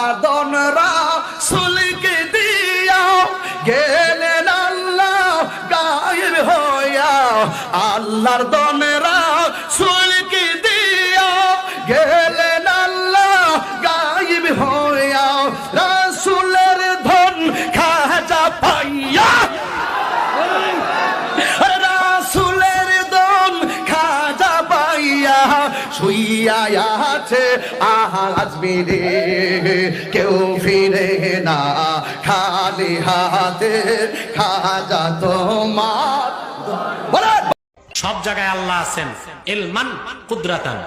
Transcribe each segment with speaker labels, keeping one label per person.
Speaker 1: আল্লাহ দনরা সুলকে দিয়া গেলেন আল্লাহ গায়েব হইয়া। আল্লাহর দনরা আছে আজ মেরে কেউ ফিরে না খালি হাতে খাজা তোমার।
Speaker 2: সব জায়গায় আল্লাহ আছেন। ইলমান কুদরাতান।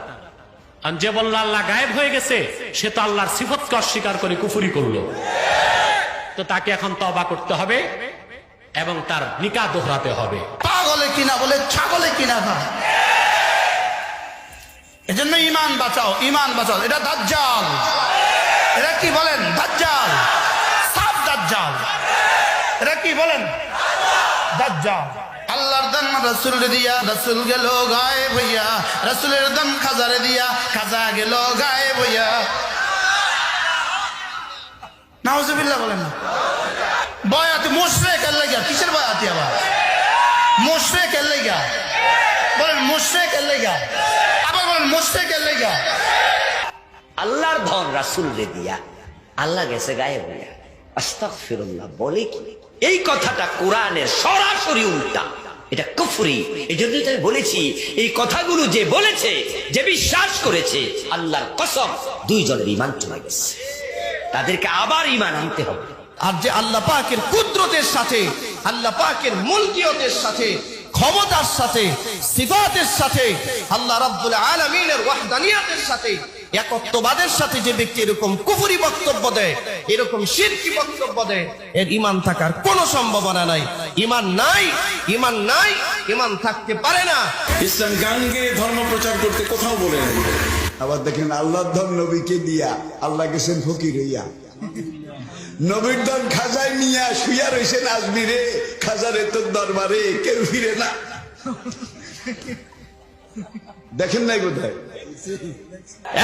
Speaker 2: যে বলল আল্লাহ গায়েব হয়ে গেছে সে তো আল্লাহর সিফতকে অস্বীকার করে কুফুরি করল। তো তাকে এখন তবা করতে হবে এবং তার নিকা দোহরাতে হবে।
Speaker 1: পাগলে কিনা বলে ছাগলে কিনা না এজন্য ইমান বাঁচাও ইমান বাঁচাও। এটা দাজ্জাল। এটা কি বলেন? দাজ্জাল। সাফ দাজ্জাল। এটা কি বলেন? দাজ্জাল। আল্লাহর দান রসুল দিয়া, রসুল গেল গায়ে ভইয়া রসুলের দান খাজারে দিয়া, খাজা গেল গায়ে ভইয়া নাউজুবিল্লাহ বলেন না। বয়াতি মোশরে কেন লাগিয়া কিসের বয়াতি আবার মোশরে কেন লাগিয়া বলেন কেন লাগিয়া আবার বলেন
Speaker 3: আল্লাহর ধন রাসুল রে দিয়া আল্লাহ গেছে গায়ে বইয়া আস্তাক ফিরুল্লাহ বলে কি? এই কথাটা কোরআনের সরাসরি উল্টা। এটা কুফরি। এই জন্যই আমি বলেছি এই কথাগুলো যে বলেছে যে বিশ্বাস করেছে আল্লাহর কসম দুইজনের ইমান চলে গেছে। তাদেরকে আবার ইমান আনতে হবে।
Speaker 1: আর যে আল্লাহ পাকের কুদরতের সাথে আল্লাহ পাকের মুলকিয়তের সাথে ক্ষমতার সাথে সিফাতের সাথে আল্লাহ রাব্বুল আলামিনের ওয়াহদানিয়াতের সাথে একত্ববাদের সাথে যে ব্যক্তি এরকম কুফরি বক্তব্য দেয় এরকম শিরকি বক্তব্য দেয় এর ইমান থাকার কোনো সম্ভাবনা নাই। ইমান নাই ইমান নাই ইমান থাকতে পারে না।
Speaker 4: ইসলাম গাঙ্গে ধর্ম প্রচার করতে কোথাও বলে নাই।
Speaker 5: আবার দেখেন আল্লাহর ধন নবীকে দিয়া আল্লাহ গেছেন ফকির হইয়া। নবীর ধন খাজায় নিয়া শুয়া রয়েছেন আজমিরে। খাজারে তোর দরবারে কেউ ফিরে না। দেখেন নাই বোধহয়?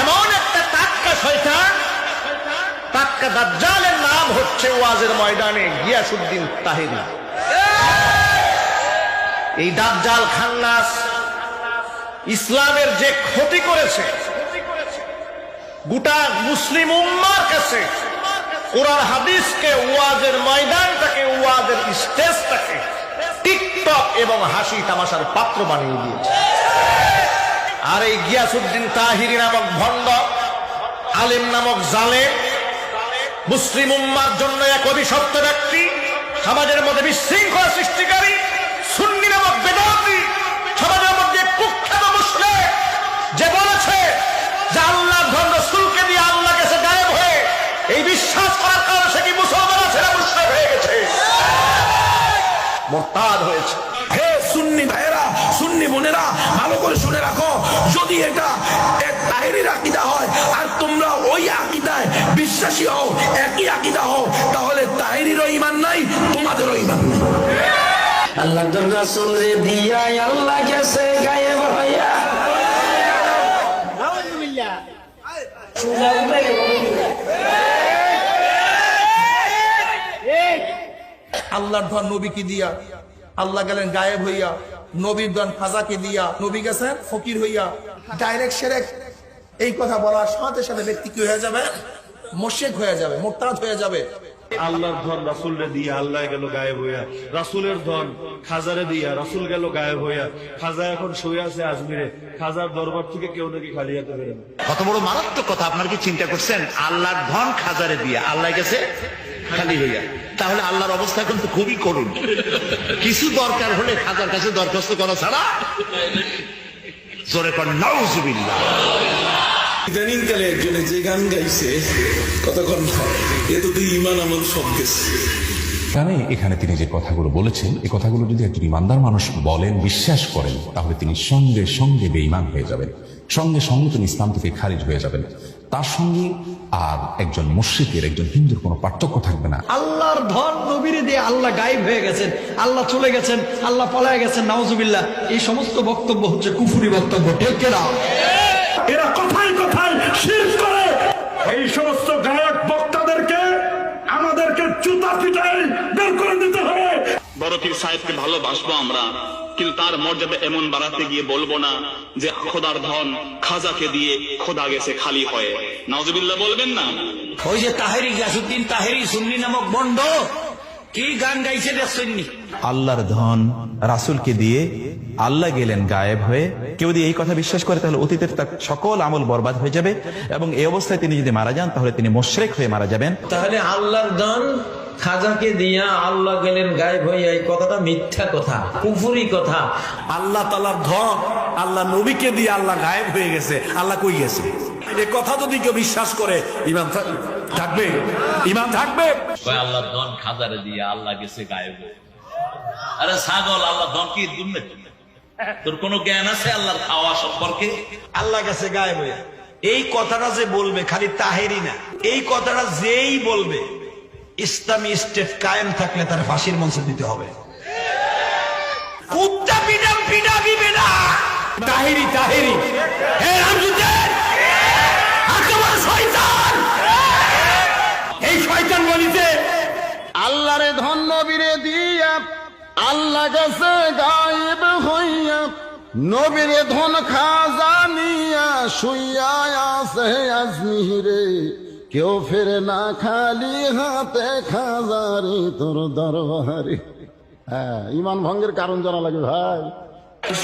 Speaker 1: এমন একটা টাটকা শয়তান, টাটকা দাজ্জালের নাম হচ্ছে ওয়াজের ময়দানে গিয়াসুদ্দিন তাহিরি। এই দাজ্জাল খান্নাস ইসলামের যে ক্ষতি করেছে, গোটা মুসলিম উম্মার কাছে কোরআন হাদিসকে ওয়াজের ময়দানটাকে, ওয়াজের স্টেজটাকে টিকটক এবং হাসি তামাশার পাত্র বানিয়ে দিয়েছে। আর এই গিয়াসুদ্দিন তাহিরি নামক ভণ্ড, আলিম নামক জালেম মুসলিম উম্মার জন্য এক অভিশপ্ত ব্যক্তি, সমাজের মধ্যে বিশৃঙ্খলা সৃষ্টিকারী, সুন্নি নামক বেদাতি, সমাজের মধ্যে কুখ্যাত মুসলিম, যে বলেছে যে মোরতাদ হয়েছে।
Speaker 6: হে সুন্নি ভাইয়েরা সুন্নি বোনেরা ভালো করে শুনে রাখো। যদি এটা এক তাহেরির আকিদা হয় আর তোমরা ওই আকিদায় বিশ্বাসী হও একই আকিদা হও তাহলে তাহেরিরও ইমান নাই তোমাদেরও ইমান নাই।
Speaker 3: আল্লাহ রাসুল রে দিয়া আল্লাহ গেছে গায়ে হইয়া।
Speaker 6: আল্লাহর ধন নবীকে দিয়া আল্লাহ গেলেন গায়েব হইয়া নবীর ধন খাজাকে দিয়া নবী গেছেন ফকির হইয়া। ডাইরেক্ট সেরেক এই কথা বলার সাথে সাথে ব্যক্তি কি হয়ে যাবে? মোশেক হয়ে যাবে মোরতাদ হয়ে যাবে।
Speaker 7: আল্লাহর ধন রাসুলরে দিয়া আল্লাহ গেল গায়েব হইয়া। রাসুলের ধন খাজারে দিয়া রাসুল গেল গায়েব হইয়া। খাজা এখন শুয়ে আছে আজমিরে। খাজার দরবার থেকে কেউ নাকি খালি হাতে বেরোয়
Speaker 8: কত বড় মারাত্মক কথা আপনার কি চিন্তা করছেন? আল্লাহর ধন খাজারে দিয়া আল্লাহ গেছে খালি হইয়া। তাহলে আল্লাহর অবস্থা কিন্তু খুবই করুন কিছু দরকার হলে খাজার কাছে দরখাস্ত করা ছাড়া জোরে কর নাউজুবিল্লাহ।
Speaker 4: ইদানিং কালে একজনে যে গান গাইছে কতক্ষণ এ তো তুই ইমান আমার সব গেছে।
Speaker 9: কারণে এখানে তিনি যে কথাগুলো বলেছেন এই কথাগুলো যদি একজন ইমানদার মানুষ বলেন বিশ্বাস করেন তাহলে তিনি সঙ্গে সঙ্গে বেঈমান হয়ে যাবেন। সঙ্গে সঙ্গে তিনি ইসলাম থেকে খারিজ হয়ে যাবেন। তার সঙ্গে আর একজন মুশ্রিকের একজন হিন্দুর কোনো পার্থক্য থাকবে না।
Speaker 10: আল্লাহর ধন নবীরে দিয়ে আল্লাহ গায়েব হয়ে গেছেন আল্লাহ চলে গেছেন আল্লাহ পলায় গেছেন নাউজুবিল্লাহ। এই সমস্ত বক্তব্য হচ্ছে কুফুরি বক্তব্য ঠিক না?
Speaker 6: এরা কোথায় কোথায় শির করে? এই সমস্ত গায়ক বক্তাদেরকে আমাদেরকে
Speaker 11: জুতা পিটাই বের করে দিতে হবে।
Speaker 12: বড় পীর সাহেবকে ভালোবাসবো আমরা। কিন্তু তার মর্যাদা এমন বাড়াতে গিয়ে বলব না যে খোদার ধন খাজাকে দিয়ে খোদা গেছে খালি হয়ে। নজবিল্লা বলবেন না?
Speaker 8: ওই যে তাহেরি গাছুদ্দিন তাহেরি সুন্নি নামক বন্ড কি গান গাইছে দেখছেননি
Speaker 13: আল্লাহর ধন রাসুলকে দিয়ে আল্লাহ গেলেন গায়েব হয়ে। কেউ যদি এই কথা বিশ্বাস করে তাহলে অতীতের তার সকল আমল বরবাদ হয়ে যাবে এবং এই অবস্থায় তিনি যদি মারা যান তাহলে তিনি মোশরেক হয়ে মারা যাবেন।
Speaker 10: তাহলে আল্লাহর দান খাজাকে দিয়া আল্লাহ গেলেন গায়েব হইয়া এই কথাটা মিথ্যা কথা কুফুরি কথা।
Speaker 11: আল্লাহ তালার ধন আল্লাহ নবীকে দিয়ে আল্লাহ গায়েব হয়ে গেছে। আল্লাহ কই গেছে? এ কথা যদি কেউ বিশ্বাস করে ইমান থাকবে? ইমান থাকবে?
Speaker 4: আল্লাহ ধন খাজারে দিয়ে আল্লাহ গেছে গায়েব হয়ে। আরে ছাগল আল্লাহ ধন কি দুর্নীতি তোর কোনো জ্ঞান আছে আল্লাহর খাওয়া সম্পর্কে?
Speaker 10: আল্লাহ গেছে গায়েব হইয়া এই কথাটা যে বলবে খালি তাহেরি না। এই কথাটা যেই বলবে ইসলামী স্টেট কায়েম থাকলে তার ফাঁসির মঞ্চে দিতে হবে। কুত্তা পিটাম পিটাবি বেনা
Speaker 11: তাহিরি তাহিরি। হে রামজুদ্দিন আক্রমণ শয়তান! এই শয়তান বলিতে
Speaker 14: আল্লাহরে ধন নবীরে দিয়া আল্লাহ গায়েব হইয়া নবীরে ধন খাজা শুইয়া আছে আজমিরে কেউ ফিরে না খালি হাতে খাজারি তোর দরবারে। হ্যাঁ ইমান ভঙ্গের কারণ জানা লাগে ভাই।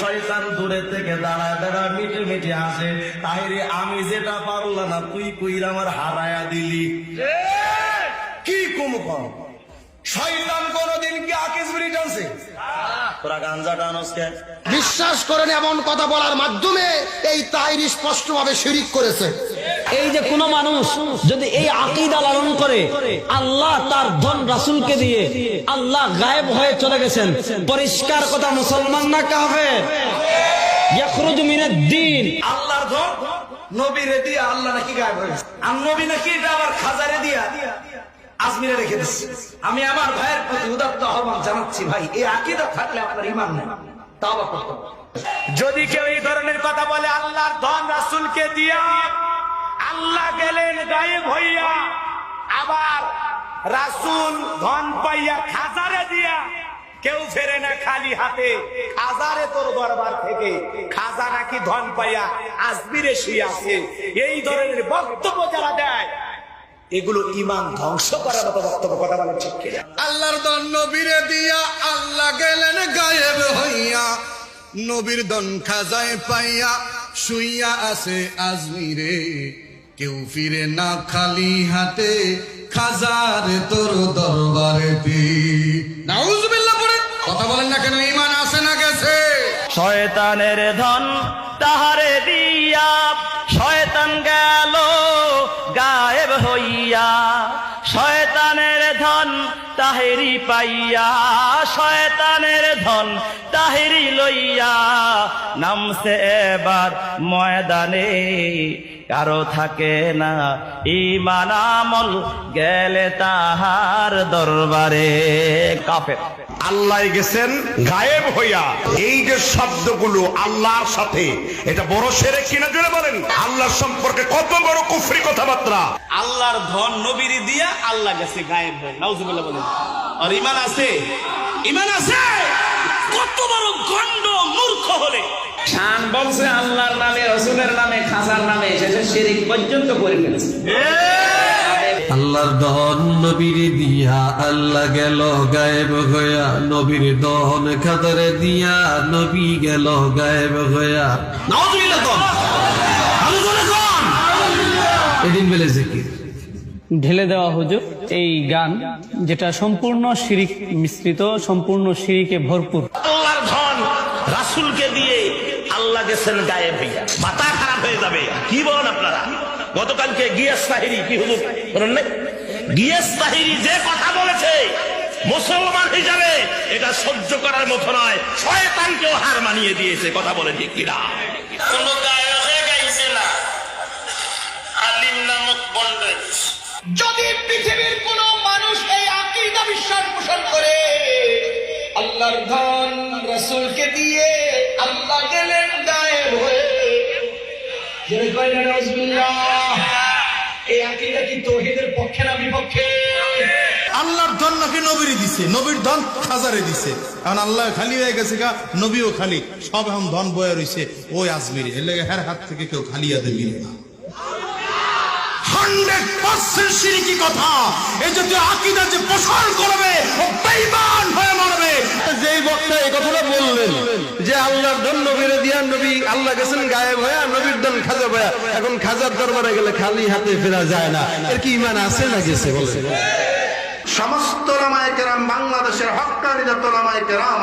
Speaker 10: শয়তান দূরে থেকে দাঁড়ায় দাঁড়ায় মিটে মিটে আসে তাইরে আমি যেটা পারল না তুই কইরা আমার হারায়া দিলি। কি কম কম? শয়তান কোনদিন কি আকিস বিড়ি টানছে তোরা গাঞ্জা টানস
Speaker 14: বিশ্বাস করেন এমন কথা বলার মাধ্যমে এই তাইরি স্পষ্টভাবে শিরিক করেছে।
Speaker 10: এই যে কোন মানুষ যদি এই আকিদা লালন করে আল্লাহ তার ধন রাসুলকে দিয়ে আল্লাহ গায়েব হয়ে চলে গেছেন। পরিষ্কার কথা মুসলমান না দিন। আল্লাহর ধন? নবীরে দিয়ে আল্লাহ নাকি গায়েব হয়ে গেছে। আর নবী নাকি এটা আবার খাজারে দিয়া? আজমিরে রেখে দিচ্ছে আমি আমার ভাইয়ের প্রতি উদাত্ত আহ্বান জানাচ্ছি, ভাই, এই আকিদা থাকলে আপনার ইমান নেই। করতে
Speaker 15: যদি কেউ এই ধরনের কথা বলে, আল্লাহর ধন রাসুলকে দিয়া আল্লাহ গেলেন গায়েব হইয়া, আবার রাসুল ধন পাইয়া খাজারে দিয়া কেউ ফেরে না খালি হাতে, খাজারে তোর দরবার থেকে, খাজা নাকি ধন পাইয়া আসবিরে শুয়ে আছে। এই ধরনের বক্তব্য যারা দেয় এগুলো ইমান ধ্বংস করার মতো বক্তব্য কথা বলে ঠিক কিনা?
Speaker 5: আল্লাহর দন নবীরে দিয়া আল্লাহ গেলেন গায়েব হইয়া। নবীর দন খাজায় পাইয়া শুইয়া আছে আজমিরে। কেউ ফিরে না খালি হাতে খাজার তোর দরবারে নাউজুবিল্লাহ পড়ে কথা বলেন না কেন ইমান আছে না গেছে?
Speaker 10: শয়তানের ধন তাহারে দিয়া শয়তান গেল হইয়া, শয়তানের ধন তাহেরি পাইয়া, শয়তানের ধন তাহেরি লইয়া, নামছে এবার ময়দানে। কারও থাকে না ইমান আমল, গেলে তাহার দরবারে। কাফের।
Speaker 14: আল্লাহ গেছেন গায়েব হইয়া। এই যে শব্দগুলো আল্লাহর সাথে এটা বড় সেরে কিনা জুড়ে বলেন? আল্লাহ সম্পর্কে কত বড় কুফরি কথাবার্তা?
Speaker 10: আল্লাহর ধন নবীর দিয়া আল্লাহ গেছে গায়েব হয়ে। নাউজুবিল্লাহ বলেন। আর ইমান আছে? ইমান আছে? কত বড় গন্ড মূর্খ হলে। শান বলছে আল্লাহর নামে রসুলের নামে খাসার নামে শেষে শিরিক পর্যন্ত করে ফেলছে।
Speaker 16: আল্লাহর দহন নবীর দিয়া আল্লাহ গেল গায়েব হইয়া নবীর দহন খাতারে দিয়া নবী গেল গায়েব হইয়া।
Speaker 10: কোন।
Speaker 16: এদিন বেলে জিকির।
Speaker 17: ঢেলে দেওয়া হুজুর এই গান যেটা সম্পূর্ণ শিরিক মিশ্রিত সম্পূর্ণ শিরিকে ভরপুর।
Speaker 8: আল্লাহর ধন রাসুলকে দিয়ে আল্লাহ গেছেন গায়েব হইয়া। মাথা খারাপ হয়ে যাবে। কি বলেন আপনারা? গতকালকে গিয়াস তাহিরি কি হুজুর? বলেন নাই? গিয়াস তাহিরি যে কথা বলেছে মুসলমান হিসাবে এটা সহ্য করার মতো নয়। শয়তানকেও হার মানিয়ে দিয়েছে কথা বলে ঠিক কিনা? কোন গায়কে গাইছে না। আলিম নামক বন্ডে।
Speaker 18: যদি পৃথিবীর কোন মানুষ এই আকিদা বিশ্বাস পোষণ করে আল্লাহর ধন রসুলকে দিয়ে আল্লাহ গেলেন গায়েব হয়ে জোরে কয় না নাউজুবিল্লাহ। এই কি তৌহিদের পক্ষে না বিপক্ষে
Speaker 14: আল্লাহর
Speaker 18: আমাকে নবীরে দিছে? নবীর ধন হাজারে দিছে। এখন আল্লাহ খালি হয়ে গেছে গা, নবীও খালি। সব এখন ধন বয়ে রইছে। ওই আজমির। এর লেগে হাত থেকে কেউ খালিয়া দেবে না হান্ড্রেড পার্সেন্ট সিরিকি কথা? এই জাতীয় আকিদা যে প্রসার করবে ও বেঈমান হয়ে মরবে।
Speaker 19: যেই বক্তা এই কথাটা বললেন যে আল্লাহর ধন নবীরে দিয়া নবী আল্লাহ গেছেন গায়েব হয়ে নবীর ধন খাজা ভয়া এখন খাজার দরবারে গেলে খালি হাতে ফেরা যায় না। এর কি ইমান আছে না গেছে বলছে
Speaker 20: সমস্ত রামায় কেরাম বাংলাদেশের হকানি যত রামায় কেরাম